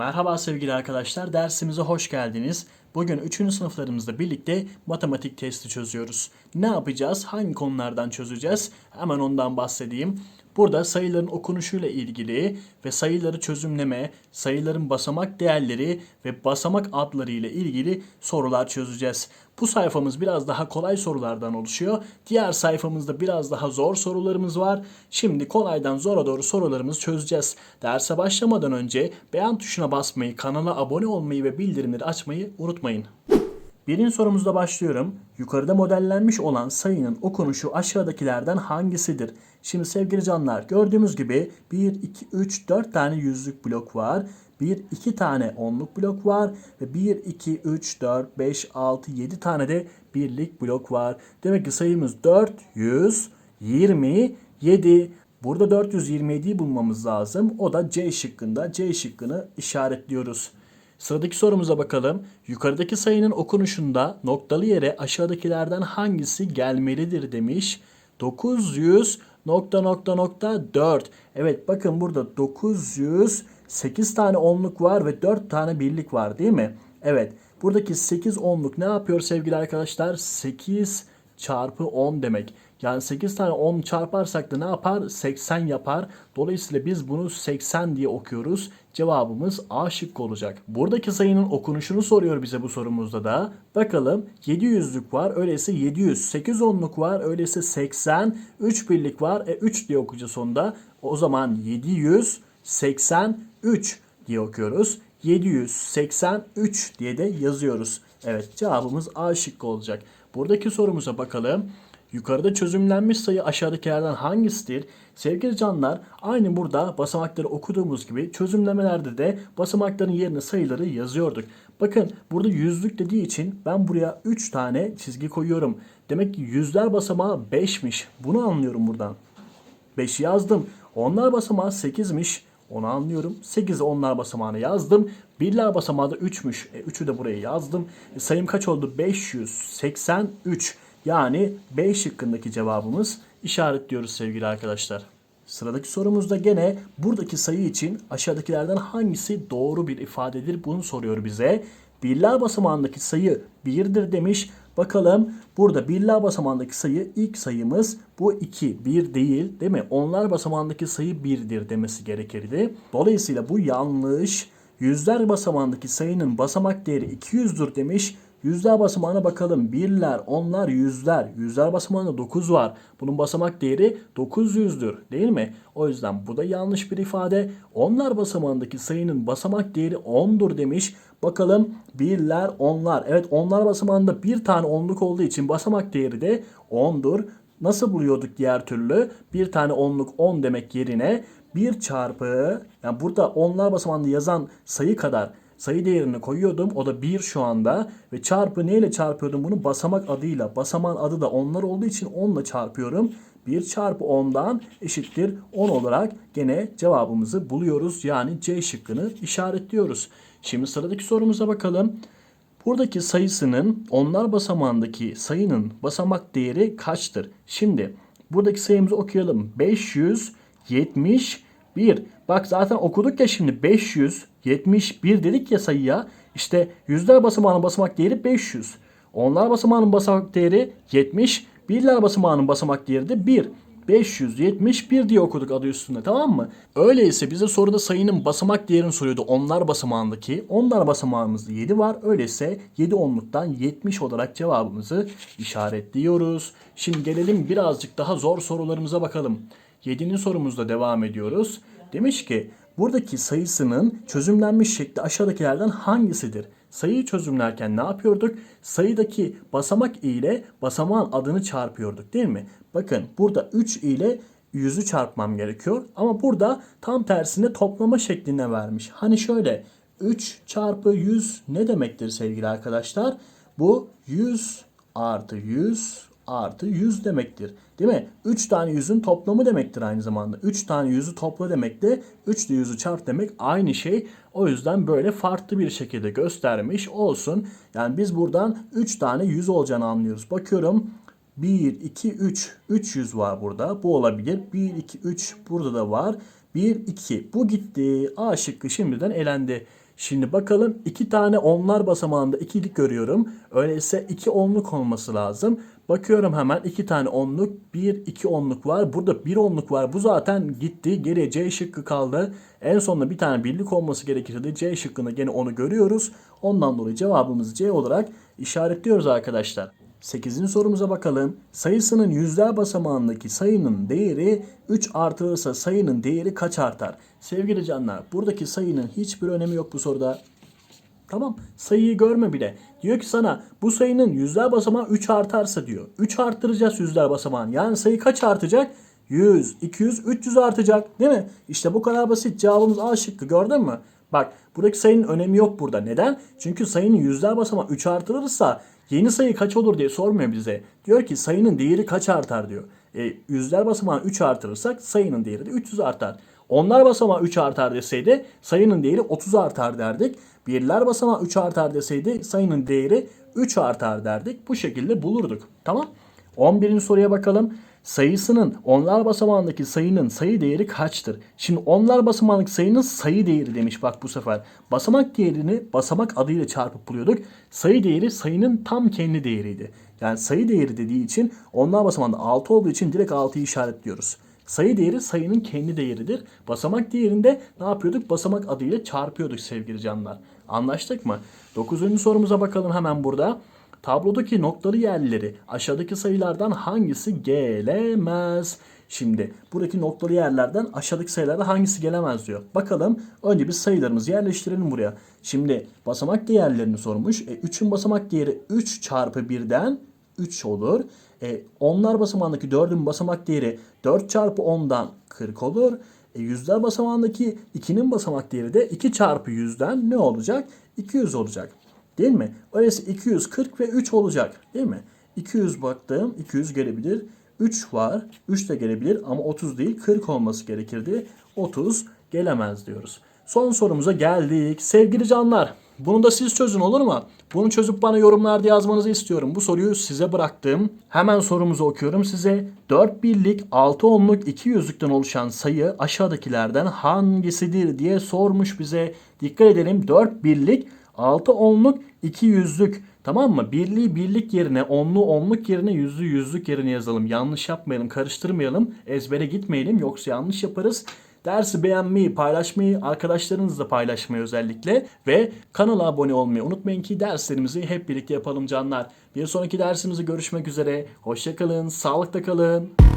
Merhaba sevgili arkadaşlar, dersimize hoş geldiniz. Bugün 3. sınıflarımızla birlikte matematik testi çözüyoruz. Ne yapacağız? Hangi konulardan çözeceğiz? Hemen ondan bahsedeyim. Burada sayıların okunuşuyla ilgili ve sayıları çözümleme, sayıların basamak değerleri ve basamak adları ile ilgili sorular çözeceğiz. Bu sayfamız biraz daha kolay sorulardan oluşuyor. Diğer sayfamızda biraz daha zor sorularımız var. Şimdi kolaydan zora doğru sorularımızı çözeceğiz. Derse başlamadan önce beğen tuşuna basmayı, kanala abone olmayı ve bildirimleri açmayı unutmayın. Birinci sorumuzda başlıyorum. Yukarıda modellenmiş olan sayının okunuşu aşağıdakilerden hangisidir? Şimdi sevgili canlar gördüğümüz gibi 1, 2, 3, 4 tane yüzlük blok var. 1, 2 tane onluk blok var. Ve 1, 2, 3, 4, 5, 6, 7 tane de birlik blok var. Demek ki sayımız 427. Burada 427'yi bulmamız lazım. O da C şıkkında. C şıkkını işaretliyoruz. Sıradaki sorumuza bakalım. Yukarıdaki sayının okunuşunda noktalı yere aşağıdakilerden hangisi gelmelidir demiş. 900 nokta nokta nokta 4. Evet bakın burada 908 tane onluk var ve 4 tane birlik var değil mi? Evet buradaki 8 onluk ne yapıyor sevgili arkadaşlar? 8 çarpı 10 demek. Yani 8 tane 10 çarparsak da ne yapar? 80 yapar. Dolayısıyla biz bunu 80 diye okuyoruz. Cevabımız A şıkkı olacak. Buradaki sayının okunuşunu soruyor bize bu sorumuzda da. Bakalım 700'lük var. Öyleyse 700. 8 onluk var. Öyleyse 80. 3 birlik var. E 3 diye okuyacağız sonunda. O zaman 783 diye okuyoruz. 783 diye de yazıyoruz. Evet cevabımız A şıkkı olacak. Buradaki sorumuza bakalım. Yukarıda çözümlenmiş sayı aşağıdakilerden hangisidir? Sevgili canlar aynı burada basamakları okuduğumuz gibi çözümlemelerde de basamakların yerine sayıları yazıyorduk. Bakın burada yüzlük dediği için ben buraya 3 tane çizgi koyuyorum. Demek ki yüzler basamağı 5'miş. Bunu anlıyorum buradan. 5'i yazdım. Onlar basamağı 8'miş. Onu anlıyorum. 8'i onlar basamağına yazdım. Birler basamağı da 3'müş. E, 3'ü de buraya yazdım. E, sayım kaç oldu? 583. Yani B şıkkındaki cevabımız işaretliyoruz sevgili arkadaşlar. Sıradaki sorumuzda gene buradaki sayı için aşağıdakilerden hangisi doğru bir ifadedir bunu soruyor bize. Birler basamağındaki sayı 1'dir demiş. Bakalım burada birler basamağındaki sayı ilk sayımız bu 2 1 değil değil mi? Onlar basamağındaki sayı 1'dir demesi gerekirdi. Dolayısıyla bu yanlış. Yüzler basamağındaki sayının basamak değeri 200'dür demiş. Yüzler basamağına bakalım. Birler, onlar, yüzler. Yüzler basamağında 9 var. Bunun basamak değeri 900'dür değil mi? O yüzden bu da yanlış bir ifade. Onlar basamağındaki sayının basamak değeri 10'dur demiş. Bakalım birler, onlar. Evet onlar basamağında bir tane onluk olduğu için basamak değeri de 10'dur. Nasıl buluyorduk diğer türlü? Bir tane onluk 10 demek yerine 1 çarpı yani burada onlar basamağında yazan sayı kadar sayı değerini koyuyordum. O da 1 şu anda. Ve çarpı neyle çarpıyordum bunu? Basamak adıyla. Basamağın adı da onlar olduğu için 10 ile çarpıyorum. 1 çarpı 10'dan eşittir 10 olarak gene cevabımızı buluyoruz. Yani C şıkkını işaretliyoruz. Şimdi sıradaki sorumuza bakalım. Buradaki sayısının onlar basamağındaki sayının basamak değeri kaçtır? Şimdi buradaki sayımızı okuyalım. 571. Bak zaten okuduk ya şimdi 571 dedik ya sayıya. İşte yüzler basamağının basamak değeri 500. Onlar basamağının basamak değeri 70. Birler basamağının basamak değeri de 1. 571 diye okuduk adı üstünde tamam mı? Öyleyse bize soruda sayının basamak değerini soruyordu onlar basamağındaki. Onlar basamağımızda 7 var. Öyleyse 7 onluktan 70 olarak cevabımızı işaretliyoruz. Şimdi gelelim birazcık daha zor sorularımıza bakalım. 7. sorumuzda devam ediyoruz. Demiş ki buradaki sayısının çözümlenmiş şekli aşağıdakilerden hangisidir? Sayıyı çözümlerken ne yapıyorduk? Sayıdaki basamak ile basamağın adını çarpıyorduk değil mi? Bakın burada 3 ile 100'ü çarpmam gerekiyor. Ama burada tam tersine toplama şeklinde vermiş. Hani şöyle 3 çarpı 100 ne demektir sevgili arkadaşlar? Bu 100 artı 100 artı 100 demektir. Değil mi? 3 tane yüzün toplamı demektir aynı zamanda. 3 tane yüzü topla demek de 3 ile yüzü çarp demek aynı şey. O yüzden böyle farklı bir şekilde göstermiş olsun. Yani biz buradan 3 tane yüz olacağını anlıyoruz. Bakıyorum 1, 2, 3. 300 var burada. Bu olabilir. 1, 2, 3 burada da var. 1, 2. Bu gitti. A şıkkı şimdiden elendi. Şimdi bakalım iki tane onlar basamağında ikilik görüyorum. Öyleyse iki onluk olması lazım. Bakıyorum hemen iki tane onluk, bir iki onluk var. Burada bir onluk var. Bu zaten gitti. Geriye C şıkkı kaldı. En sonunda bir tane birlik olması gerekirdi. C şıkkında gene onu görüyoruz. Ondan dolayı cevabımızı C olarak işaretliyoruz arkadaşlar. 8. sorumuza bakalım. Sayısının yüzler basamağındaki sayının değeri 3 artırılırsa sayının değeri kaç artar? Sevgili canlar buradaki sayının hiçbir önemi yok bu soruda. Tamam sayıyı görme bile. Diyor ki sana bu sayının yüzler basamağı 3 artarsa diyor. 3 arttıracağız yüzler basamağını. Yani sayı kaç artacak? 100, 200, 300 artacak değil mi? İşte bu kadar basit. Cevabımız A şıkkı gördün mü? Bak buradaki sayının önemi yok burada. Neden? Çünkü sayının yüzler basamağı 3 artırılırsa yeni sayı kaç olur diye sormuyor bize. Diyor ki sayının değeri kaç artar diyor. E, yüzler basamağı 3 artırırsak sayının değeri de 300 artar. Onlar basamağı 3 artar deseydi sayının değeri 30 artar derdik. Birler basamağı 3 artar deseydi sayının değeri 3 artar derdik. Bu şekilde bulurduk. Tamam. 11. soruya bakalım. Sayısının onlar basamağındaki sayının sayı değeri kaçtır? Şimdi onlar basamağındaki sayının sayı değeri demiş bak bu sefer. Basamak değerini basamak adıyla çarpıp buluyorduk. Sayı değeri sayının tam kendi değeriydi. Yani sayı değeri dediği için onlar basamağında 6 olduğu için direkt 6'yı işaretliyoruz. Sayı değeri sayının kendi değeridir. Basamak değerinde ne yapıyorduk? Basamak adıyla çarpıyorduk sevgili canlar. Anlaştık mı? 9. sorumuza bakalım hemen burada. Tablodaki noktalı yerleri aşağıdaki sayılardan hangisi gelemez? Şimdi buradaki noktalı yerlerden aşağıdaki sayılarda hangisi gelemez diyor. Bakalım önce biz sayılarımızı yerleştirelim buraya. Şimdi basamak değerlerini sormuş. E, 3'ün basamak değeri 3 çarpı 1'den 3 olur. E, onlar basamağındaki 4'ün basamak değeri 4 çarpı 10'dan 40 olur. E, yüzler basamağındaki 2'nin basamak değeri de 2 çarpı 100'den ne olacak? 200 olacak. Değil mi? Öyleyse 240 ve 3 olacak. Değil mi? 200 baktım. 200 gelebilir. 3 var. 3 de gelebilir ama 30 değil 40 olması gerekirdi. 30 gelemez diyoruz. Son sorumuza geldik. Sevgili canlar bunu da siz çözün olur mu? Bunu çözüp bana yorumlarda yazmanızı istiyorum. Bu soruyu size bıraktım. Hemen sorumuzu okuyorum size. 4 birlik, 6 onluk, 2 yüzlükten oluşan sayı aşağıdakilerden hangisidir diye sormuş bize. Dikkat edelim 4 birlik, 6 onluk, 2 yüzlük. Tamam mı? Birliği birlik yerine, onlu onluk yerine, yüzlü yüzlük yerine yazalım. Yanlış yapmayalım, karıştırmayalım. Ezbere gitmeyelim yoksa yanlış yaparız. Dersi beğenmeyi, paylaşmayı, arkadaşlarınızla paylaşmayı özellikle ve kanala abone olmayı unutmayın ki derslerimizi hep birlikte yapalım canlar. Bir sonraki dersimizi görüşmek üzere. Hoşçakalın, sağlıkta kalın.